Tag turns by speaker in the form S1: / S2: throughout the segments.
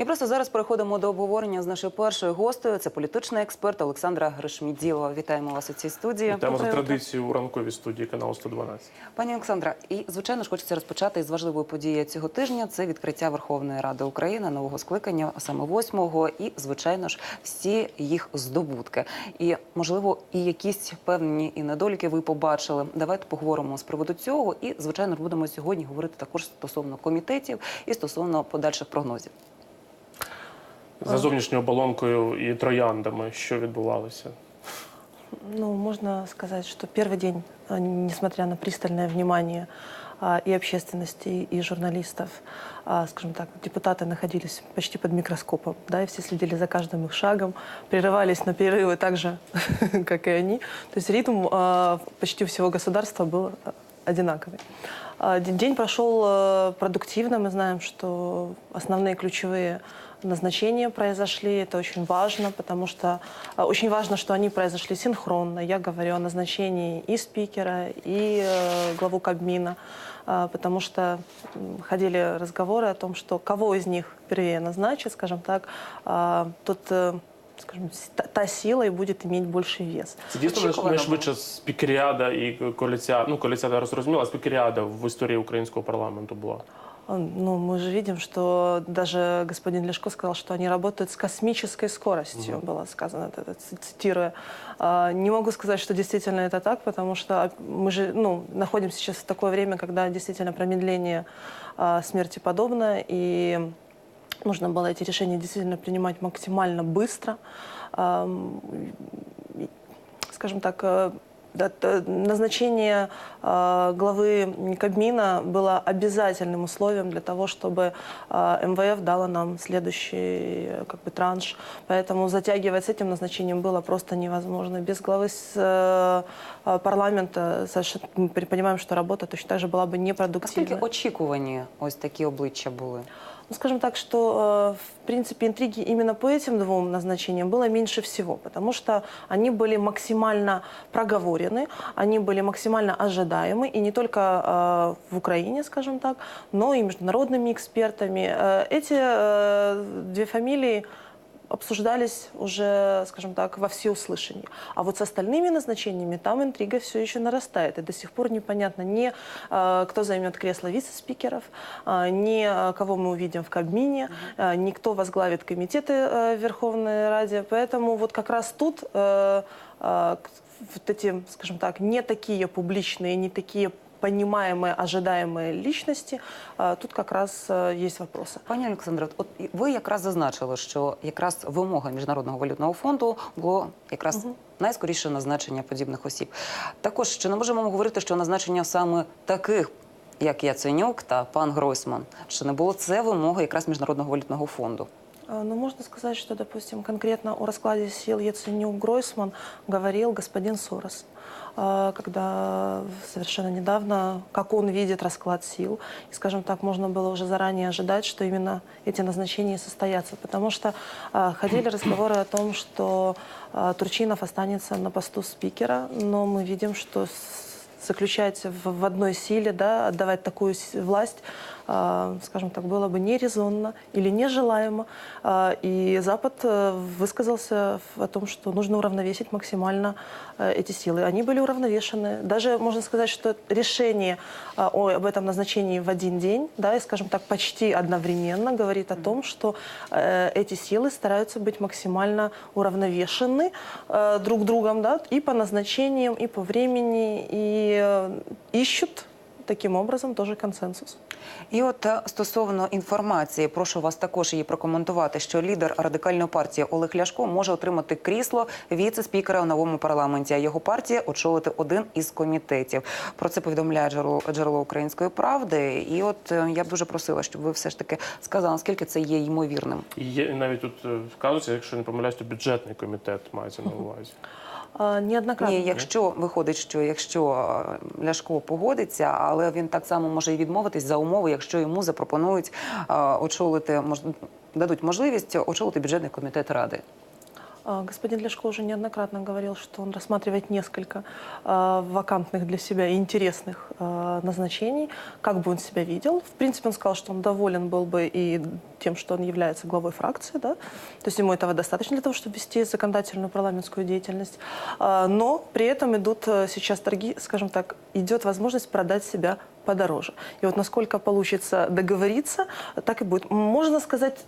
S1: І просто зараз переходимо до обговорення з нашою першою гостею. Це політичний експерт Олександра Гришміділова. Вітаємо вас у цій студії.
S2: Вітаємо за традицією у ранковій студії каналу 112.
S1: Пані Олександра, і звичайно ж хочеться розпочати із важливої події цього тижня. Це відкриття Верховної Ради України нового скликання, саме восьмого, і звичайно ж всі їх здобутки. І можливо, і якісь певні і недоліки ви побачили. Давайте поговоримо з приводу цього. І звичайно ж будемо сьогодні говорити також стосовно комітетів і стосовно подальших прогнозів.
S2: За зовнішньою оболонкою і трояндами, що відбувалося.
S3: Ну, можно сказать, что первый день, а, несмотря на пристальное внимание а, и общественности, и журналистов, а, скажем так, депутаты находились почти под микроскопом, да, и все следили за каждым их шагом, прерывались на перерывы так же, как и они. То есть ритм а, почти у всего государства был а, одинаковый. А, д- День прошел э, продуктивно. Мы знаем, что основные ключевые назначения произошли. Это очень важно, потому что а, очень важно, что они произошли синхронно. Я говорю о назначении и спикера, и э, главу Кабмина, а, потому что м, ходили разговоры о том, что кого из них первее назначить, скажем так, а, тот, э, скажем, с- та, та сила и будет иметь больший вес.
S2: Це дійсно
S1: Очікувано
S2: найшвидша спікеріада і коаліція, ну коаліція зрозуміла, спікеріада в історії українського парламенту була.
S3: Ну, мы же видим, что даже господин Лешко сказал, что они работают с космической скоростью, было сказано, это, цитируя. А, Не могу сказать, что действительно это так, потому что мы же ну, находимся сейчас в такое время, когда действительно промедление а, смерти подобно, и нужно было эти решения действительно принимать максимально быстро. Скажем так, э, назначение э, главы Кабмина было обязательным условием для того, чтобы э, МВФ дала нам следующий э, как бы, транш. Поэтому затягивать с этим назначением было просто невозможно. Без главы с, э, э, парламента совершенно, мы понимаем, что работа точно так же была бы
S1: Наскільки
S3: непродуктивна.
S1: очікувані ось такі обличчя були?
S3: Ну, скажем так, что, э, в принципе, интриги именно по этим двум назначениям было меньше всего, потому что они были максимально проговорены, они были максимально ожидаемы, и не только э, в Украине, скажем так, но и международными экспертами. Э, Эти две фамилии обсуждались уже, скажем так, во всеуслышание. А вот с остальными назначениями там интрига все еще нарастает. И до сих пор непонятно ни э, кто займет кресло вице-спикеров, э, ни э, кого мы увидим в Кабмине, ни кто возглавит комитеты Верховной Раде. Поэтому вот как раз тут вот эти, скажем так, не такие публичные, не такие понимаемые, ожидаемые личности, э, тут как раз э, есть вопросы.
S1: Пані Олександре, от і ви якраз зазначили, що якраз вимога міжнародного валютного фонду було якраз найскоріше назначення подібних осіб. Також чи не можемо говорити, що назначення саме таких, як Яценюк та пан Гройсман, чи не було це вимога якраз міжнародного валютного фонду?
S3: А, Ну, можно сказать, что, допустим, конкретно о раскладе сил Яценюк-Гройсман говорил господин Сорос, а, Когда совершенно недавно, как он видит расклад сил. И, скажем так, можно было уже заранее ожидать, что именно эти назначения состоятся. Потому что а, ходили разговоры о том, что а, Турчинов останется на посту спикера, но мы видим, что заключать в, в одной силе, да, отдавать такую власть, а, скажем так, было бы нерезонно или нежелаемо. А, И Запад э, высказался о том, что нужно уравновесить максимально э, эти силы. Они были уравновешены. Даже можно сказать, что решение а, об этом назначении в один день, да, и, скажем так, почти одновременно говорит о том, что э, эти силы стараются быть максимально уравновешены друг другом, да, и по назначениям, и по времени, и ищут таким образом тоже консенсус.
S1: І от е, стосовно інформації, прошу вас також її прокоментувати, що лідер радикальної партії Олег Ляшко може отримати крісло віце-спікера у новому парламенті. А його партія очолити один із комітетів. Про це повідомляє джерело, джерело української правди. І от е, я б дуже просила, щоб ви все ж таки сказали, наскільки це є ймовірним.
S2: Є навіть тут е, вказується, якщо не помиляюсь, то бюджетний комітет мається на увазі.
S1: Ні, якщо виходить, що якщо Ляшко погодиться, але він так само може і відмовитись за умови, якщо йому запропонують очолити дадуть можливість очолити бюджетний комітет ради.
S3: А, Господин Лешко уже неоднократно говорил, что он рассматривает несколько а, вакантных для себя и интересных а, назначений, как бы он себя видел. В принципе, он сказал, что он доволен был бы и тем, что он является главой фракции, да? то есть ему этого достаточно для того, чтобы вести законодательную парламентскую деятельность. Но при этом идут э, сейчас торги, скажем так, идет возможность продать себя подороже. И вот насколько получится договориться, так и будет. Можно сказать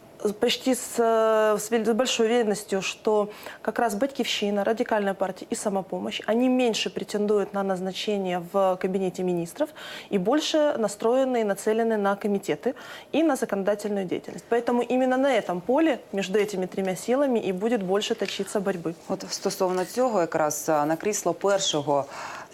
S3: почти с, э, с большой уверенностью, что как раз Батькивщина, Радикальная партия и Самопомощь, они меньше претендуют на назначение в кабинете министров и больше настроены и нацелены на комитеты и на законодательную деятельность. Поэтому именно на этом поле между этими тремя силами и будет больше точиться борьбы.
S1: От стосовно цього, якраз а, на крісло першого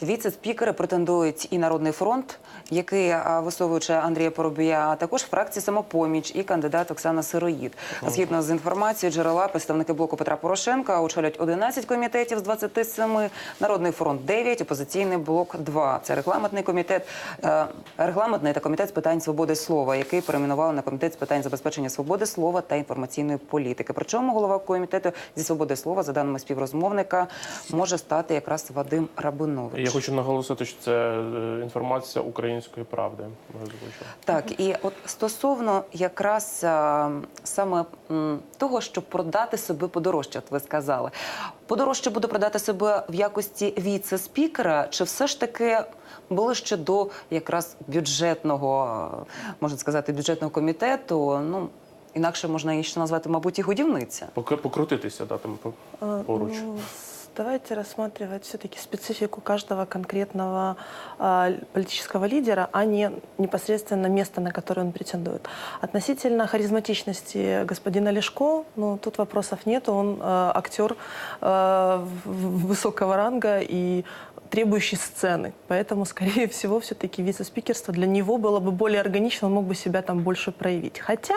S1: віце-спікера претендують і Народний фронт, який висовуючи Андрія Поробія, а також фракції самопоміч і кандидат Оксана Сироїд. Згідно з інформацією джерела, представники блоку Петра Порошенка очолять 11 комітетів з 27, Народний фронт 9, опозиційний блок 2. Це регламентний комітет, е, регламентний та комітет з питань свободи слова, який перейменували на комітет з питань забезпечення свободи слова та інформаційної політики. Причому голова комітету зі свободи слова, за даними співрозмовника, може стати якраз Вадим Рабинович.
S2: Я хочу наголосити, що це е, інформація української правди.
S1: Так, і от стосовно якраз саме того, щоб продати себе подорожче, от ви сказали, подорожче буде продати себе в якості віце-спікера, чи все ж таки ближче до якраз бюджетного, можна сказати, бюджетного комітету? Ну інакше можна її ще назвати, мабуть, і годівниця.
S2: Покрутитися, да, там поруч.
S3: Давайте рассматривать все-таки специфику каждого конкретного а, политического лидера, а не непосредственно место, на которое он претендует. Относительно харизматичности господина Лешко, ну, тут вопросов нет. Он а, актер в- высокого ранга и требующий сцены. Поэтому, скорее всего, все-таки вице-спикерство для него было бы более органично, он мог бы себя там больше проявить. Хотя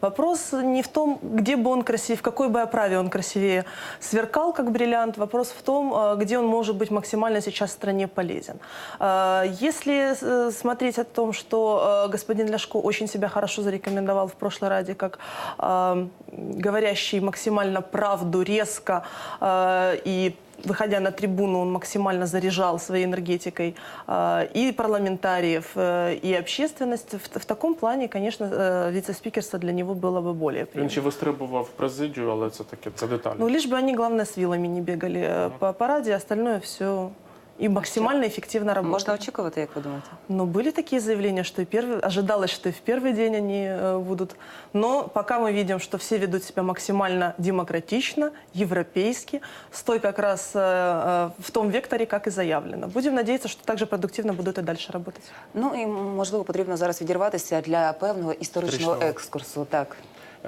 S3: вопрос не в том, где бы он красив, в какой бы оправе он красивее сверкал, как бриллиант. Вопрос в том, э, где он может быть максимально сейчас стране полезен. Э, Если э, смотреть о том, что господин Ляшко очень себя хорошо зарекомендовал в прошлой Раде как говорящий максимально правду, резко и выходя на трибуну, он максимально заряжал своей энергетикой э, и парламентариев, э, и общественность. В, в таком плане, конечно, э, вице-спикерство для него было бы более
S2: Він
S3: приемлемо.
S2: ще вистрибував в президію, але це таке це деталі.
S3: Ну, лишь бы они, главное, с вилами не бегали э, по параде, остальное все и максимально эффективно работало.
S1: Можна очікувати, як ви думаєте?
S3: Но были такие заявления, что и первый, ожидалось, что и в первый день они э, будут. Но пока мы видим, что все ведут себя максимально демократично, европейски, с той как раз э, э, в том векторе, как и заявлено. Будем надеяться, что также продуктивно будут и дальше работать.
S1: Ну і можливо потрібно зараз відірватися для певного історичного
S2: Історичного.
S1: екскурсу. Так.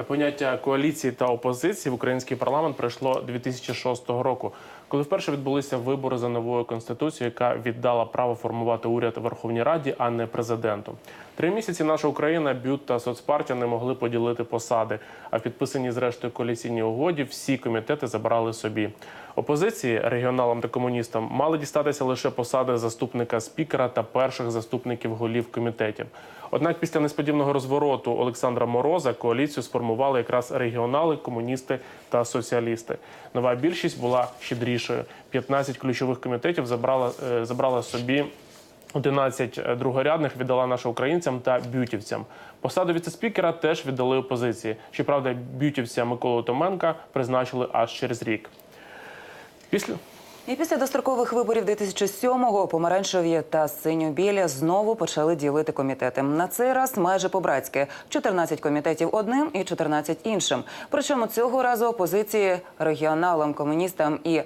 S2: Поняття коаліції та опозиції в український парламент прийшло 2006 року, коли вперше відбулися вибори за новою конституцією, яка віддала право формувати уряд Верховній Раді, а не президенту. Три місяці наша Україна, Бют та соцпартія не могли поділити посади. А в підписаній зрештою коаліційній угоді всі комітети забрали собі. Опозиції регіоналам та комуністам мали дістатися лише посади заступника спікера та перших заступників голів комітетів. Однак після несподіваного розвороту Олександра Мороза коаліцію сформували якраз регіонали, комуністи та соціалісти. Нова більшість була щедрішою. 15 ключових комітетів забрала, е, забрала собі 11 другорядних віддала наша українцям та бютівцям. Посаду віцеспікера теж віддали опозиції. Щоправда, бютівця Миколу Томенка призначили аж через рік. Після
S1: І після дострокових виборів 2007-го помаранчеві та синьо-білі знову почали ділити комітети. На цей раз майже по-братськи – 14 комітетів одним і 14 іншим. Причому цього разу опозиції регіоналам, комуністам і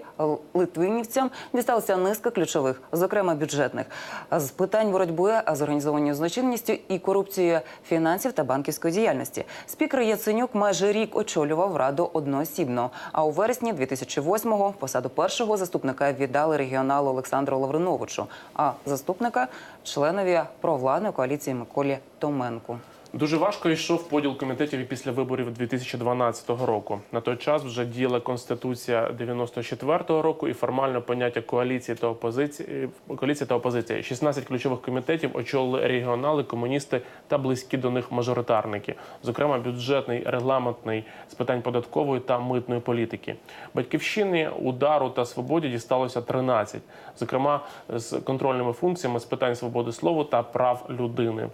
S1: литвинівцям дісталася низка ключових, зокрема бюджетних, з питань боротьби з організованою злочинністю і корупцією фінансів та банківської діяльності. Спікер Яценюк майже рік очолював раду одноосібно. А у вересні 2008-го посаду першого заступника віддали регіоналу Олександру Лавриновичу, а заступника членові провладної коаліції Миколі Томенку.
S2: Дуже важко йшов поділ комітетів і після виборів 2012 року. На той час вже діяла конституція 94-го року і формально поняття коаліції та опозиції. Коаліція та опозиція. 16 ключових комітетів очолили регіонали, комуністи та близькі до них мажоритарники, зокрема бюджетний, регламентний з питань податкової та митної політики. Батьківщини удару та свободі дісталося 13, зокрема з контрольними функціями з питань свободи слова та прав людини.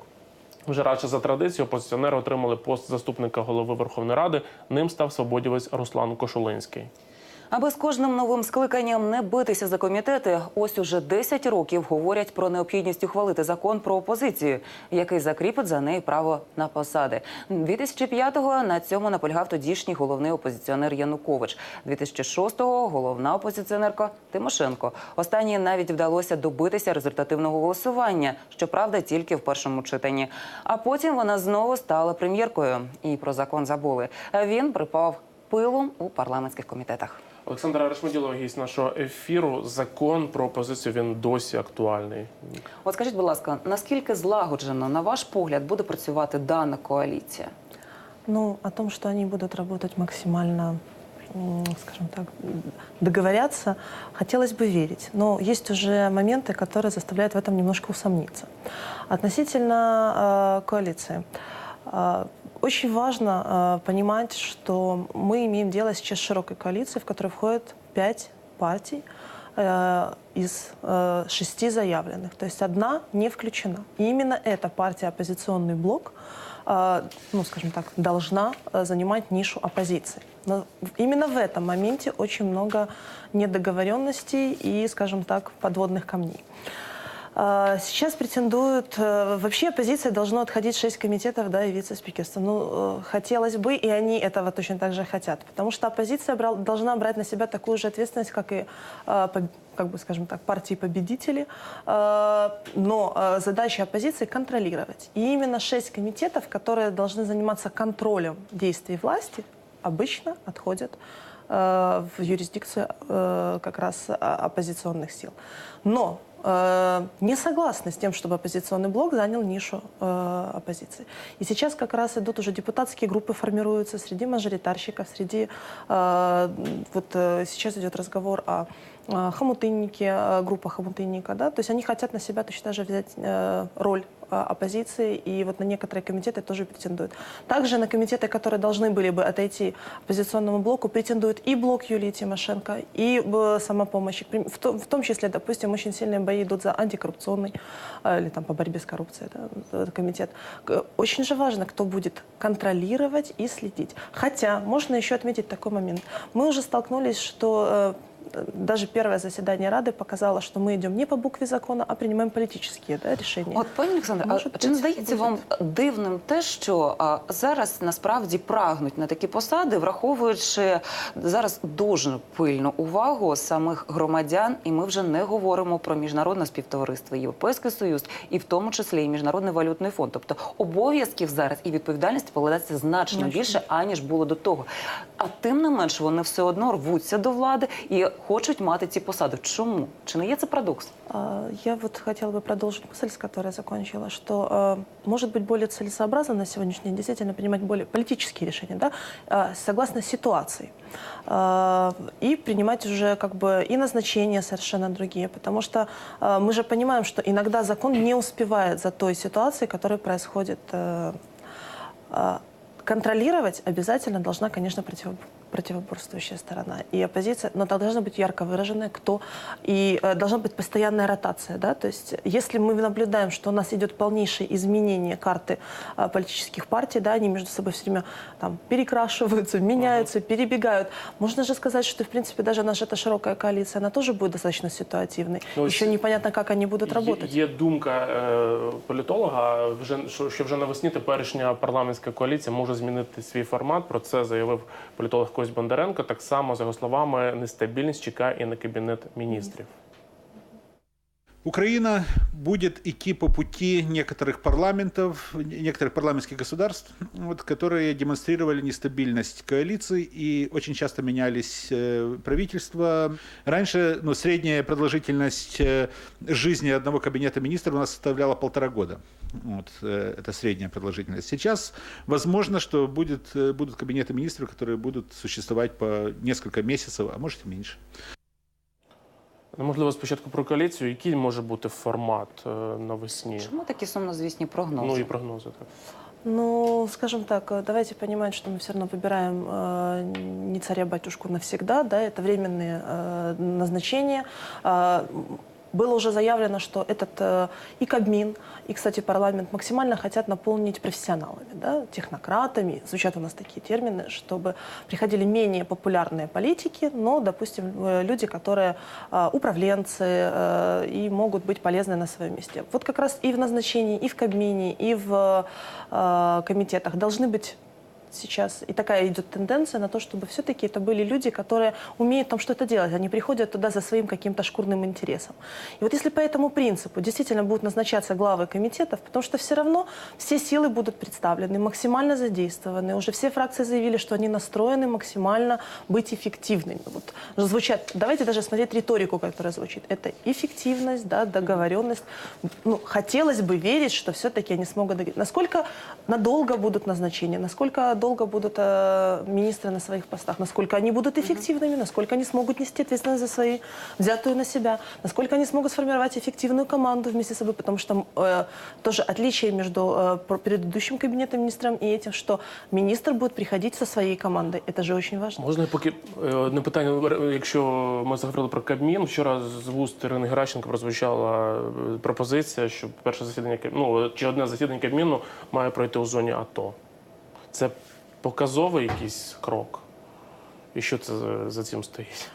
S2: Вже радше за традицією опозиціонери отримали пост заступника голови Верховної Ради. Ним став свободівець Руслан Кошулинський.
S1: Аби з кожним новим скликанням не битися за комітети, ось уже 10 років говорять про необхідність ухвалити закон про опозицію, який закріпить за неї право на посади. 2005-го на цьому наполягав тодішній головний опозиціонер Янукович. 2006-го – головна опозиціонерка Тимошенко. Останній навіть вдалося добитися результативного голосування, щоправда, тільки в першому читанні. А потім вона знову стала прем'єркою. І про закон забули. Він припав пилом у парламентських комітетах.
S2: Олександра Решмеділова, гість нашого ефіру. Закон про опозицію він досі актуальний.
S1: От скажіть, будь ласка, наскільки злагоджено, на ваш погляд, буде працювати дана коаліція?
S3: Ну, о том, что они будут работать максимально, м, скажем так, договорятся, хотелось бы верить. Но есть уже моменты, которые заставляют в этом немножко усомниться. Относительно э, коалиции. Э, очень важно э, понимать, что мы имеем дело сейчас с широкой коалицией, в которой входит пять партий э, из э, шести заявленных. То есть одна не включена. И именно эта партия «Оппозиционный блок» э, ну, скажем так, должна э, занимать нишу оппозиции. Но именно в этом моменте очень много недоговоренностей и, скажем так, подводных камней. А, Сейчас претендуют... э, Вообще оппозиция должно отходить 6 комитетов да, и вице-спикерство. Ну, э, хотелось бы, и они этого точно так же хотят. Потому что оппозиция брал- должна брать на себя такую же ответственность, как и, э, как бы, скажем так, партии-победители. Но задача оппозиции – контролировать. И именно 6 комитетов, которые должны заниматься контролем действий власти, обычно отходят в юрисдикцию как раз а, оппозиционных сил. Но э, не согласны с тем, чтобы оппозиционный блок занял нишу э, оппозиции. И сейчас как раз идут уже депутатские группы формируются среди мажоритарщиков, среди э, вот э, сейчас идет разговор о э, хомутыннике, группа хомутынника, да, то есть они хотят на себя точно же взять э, роль оппозиции, и вот на некоторые комитеты тоже претендуют. Также на комитеты, которые должны были бы отойти оппозиционному блоку, претендует и блок Юлии Тимошенко, и э, самопомощь. Прим- В том, числе, допустим, очень сильные бои идут за антикоррупционный э, или там по борьбе с коррупцией да, комитет. Очень же важно, кто будет контролировать и следить. Хотя можно еще отметить такой момент. Мы уже столкнулись, что э, даже первое заседание Рады показало, что мы идем не по букве закона, а принимаем политические да, решения.
S1: От пані Олександре, а чи не здається вам дивним те, що а, зараз насправді прагнуть на такі посади, враховуючи зараз дуже пильну увагу самих громадян, і ми вже не говоримо про міжнародне співтовариство, Європейський Союз, і в тому числі і міжнародний валютний фонд. Тобто обов'язків зараз і відповідальності покладається Значно. більше аніж було до того. А тим не менш вони все одно рвуться до влади і хочуть мати ці посади. Чому чи не є це парадокс?
S3: А, Я вот хотела бы продолжить мысль, с которой я закончила, что э, может быть более целесообразно на сегодняшний день действительно принимать более политические решения, да, э, согласно ситуации. И принимать уже как бы и назначения совершенно другие, потому что мы же понимаем, что иногда закон не успевает за той ситуацией, которая происходит. э, контролировать обязательно должна, конечно, против- противоборствующая сторона и оппозиция, но это должна быть ярко выраженная, кто и э, должна быть постоянная ротация, да, то есть если мы наблюдаем, что у нас идет полнейшее изменение карты э, политических партий, да, они между собой все время там перекрашиваются, меняются, перебегают, можно же сказать, что в принципе даже наша эта широкая коалиция, она тоже будет достаточно ситуативной,
S2: Ну,
S3: еще
S2: с-
S3: непонятно, как они будут работать.
S2: Є, є думка е, політолога, вже що, що вже навесні теперішня парламентська коаліція може змінити свій формат. Про це заявив політолог Кость Бондаренко. Так само, за його словами, нестабільність чекає і на кабінет міністрів.
S4: Украина будет идти по пути некоторых парламентов, некоторых парламентских государств, вот, которые демонстрировали нестабильность коалиции и очень часто менялись э, правительства. Раньше ну, средняя продолжительность э, жизни одного кабинета министров у нас составляла полтора года. Вот, э, это средняя продолжительность. Сейчас возможно, что будет, э, будут кабинеты министров, которые будут существовать по несколько месяцев, а может и меньше.
S2: Ну, Можливо, спочатку про коаліцію. Який може бути формат е, навесні?
S1: Чому такі сумнозвісні прогнози?
S2: Ну і прогнози так.
S3: Ну, скажем так, э, давайте понимать, что мы все равно выбираем э, не царя-батюшку навсегда, да, это временные э, назначения. Э, было уже заявлено, что этот э, и Кабмин, и, кстати, парламент максимально хотят наполнить профессионалами, да, технократами, звучат у нас такие термины, чтобы приходили менее популярные политики, но, допустим, э, люди, которые э, управленцы и могут быть полезны на своем месте. Вот как раз и в назначении, и в Кабмине, и в комитетах должны быть сейчас, и такая идет тенденция на то, чтобы все-таки это были люди, которые умеют там что-то делать, они приходят туда за своим каким-то шкурным интересом. И вот если по этому принципу действительно будут назначаться главы комитетов, потому что все равно все силы будут представлены, максимально задействованы, уже все фракции заявили, что они настроены максимально быть эффективными. Вот звучат, давайте даже смотреть риторику, которая звучит. Это эффективность, да, договоренность. Ну, хотелось бы верить, что все-таки они смогут договориться. Насколько надолго будут назначения, насколько долго будут э, министры на своих постах, насколько они будут эффективными, насколько они смогут нести ответственность за свои, взятую на себя, насколько они смогут сформировать эффективную команду вместе с собой, потому что э, тоже отличие между э, про- предыдущим кабинетом министром и этим, что министр будет приходить со своей командой. Это же очень важно.
S2: Можна я поки е, одне питання, е, якщо ми заговорили про Кабмін, вчора з вуст Ірини Геращенко прозвучала е, пропозиція, що перше засідання Каб- ну, чи одне засідання Кабміну має пройти у зоні АТО. Це показовий якийсь крок. І що це за- цим стоїть?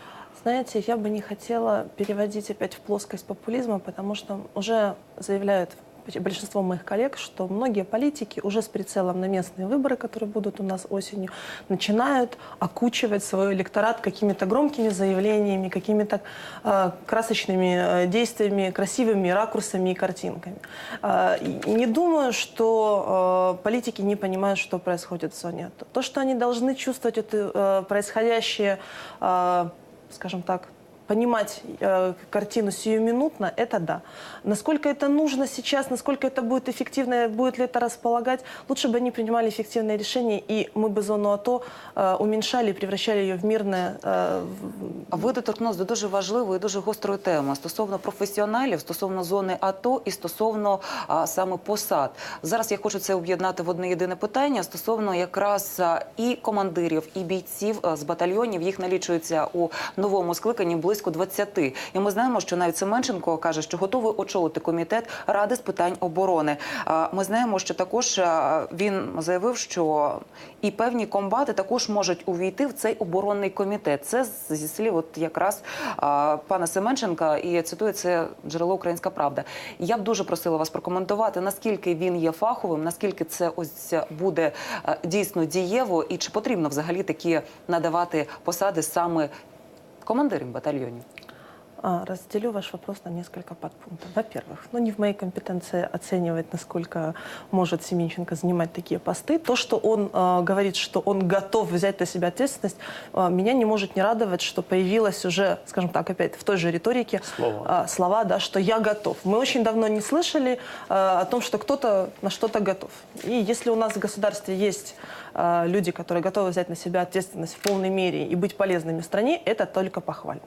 S3: Знаете, я бы не хотела переводить опять в плоскость популизма, потому что уже заявляют большинство моих коллег, что многие политики уже с прицелом на местные выборы, которые будут у нас осенью, начинают окучивать свой электорат какими-то громкими заявлениями, какими-то э, красочными э, действиями, красивыми ракурсами и картинками. Э, не думаю, что э, политики не понимают, что происходит в зоне. То, что они должны чувствовать это э, происходящее э, скажем так, понимать э, картину сиюминутно, это да. Насколько это нужно сейчас, насколько это будет эффективно, будет ли это располагать, лучше бы они принимали эффективные решения, и мы бы зону АТО э, уменьшали, превращали ее в мирное... э, в-
S1: А ви доторкнулися до дуже важливої, дуже гострої теми стосовно професіоналів, стосовно зони АТО і стосовно а, саме посад. Зараз я хочу це об'єднати в одне єдине питання стосовно якраз а, і командирів, і бійців а, з батальйонів. Їх налічується у новому скликанні близько 20. І ми знаємо, що навіть Семенченко каже, що готовий очолити комітет ради з питань оборони. Ми знаємо, що також він заявив, що і певні комбати також можуть увійти в цей оборонний комітет. Це зі слів, от якраз пана Семенченка, і цитую це джерело Українська Правда. Я б дуже просила вас прокоментувати, наскільки він є фаховим, наскільки це ось буде дійсно дієво, і чи потрібно взагалі такі надавати посади саме командирам батальйонів.
S3: А, разделю ваш вопрос на несколько подпунктов. Во-первых, ну не в моей компетенции оценивать, насколько может Семенченко занимать такие посты. То, что он э, говорит, что он готов взять на себя ответственность, э, меня не может не радовать, что появилась уже, скажем так, опять в той же риторике
S2: Слова.
S3: а, слова, да, что я готов. Мы очень давно не слышали э, о том, что кто-то на что-то готов. И если у нас в государстве есть э, люди, которые готовы взять на себя ответственность в полной мере и быть полезными стране, это только похвально.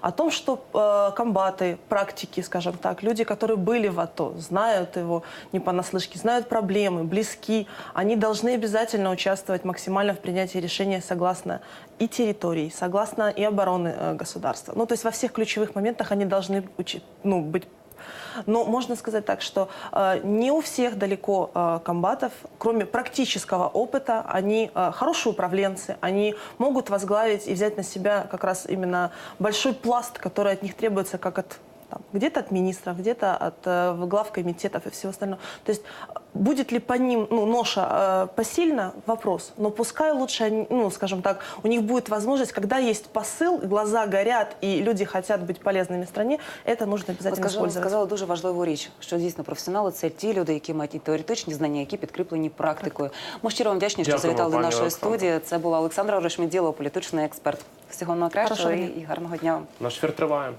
S3: О том, что э, комбаты, практики, скажем так, люди, которые были в АТО, знают его не понаслышке, знают проблемы, близки, они должны обязательно участвовать максимально в принятии решения согласно и территории, согласно и обороны э, государства. Ну, то есть во всех ключевых моментах они должны учи- ну, быть но можно сказать так, что э, не у всех далеко э, комбатов, кроме практического опыта, они э, хорошие управленцы, они могут возглавить и взять на себя как раз именно большой пласт, который от них требуется как от там, где-то от министров, где-то от э, глав комитетов и всего остального. То есть э, будет ли по ним ну, ноша э, посильно, вопрос. Но пускай лучше, они, ну, скажем так, у них будет возможность, когда есть посыл, глаза горят и люди хотят быть полезными стране, это нужно
S1: Ви
S3: обязательно
S1: сказали,
S3: использовать.
S1: сказали дуже важливу річ, що дійсно професіонали це ті люди, які мають і теоретичні знання, які підкріплені практикою. Ми щиро вам вдячні, що
S2: Дякуємо,
S1: завітали до
S2: пані
S1: нашої
S2: Олександро.
S1: студії. Це була Олександра Орешмеділова, політичний експерт. Всього найкращого
S3: Хорошого
S1: і,
S3: дня.
S1: і гарного дня. вам.
S2: Наш ефір триває.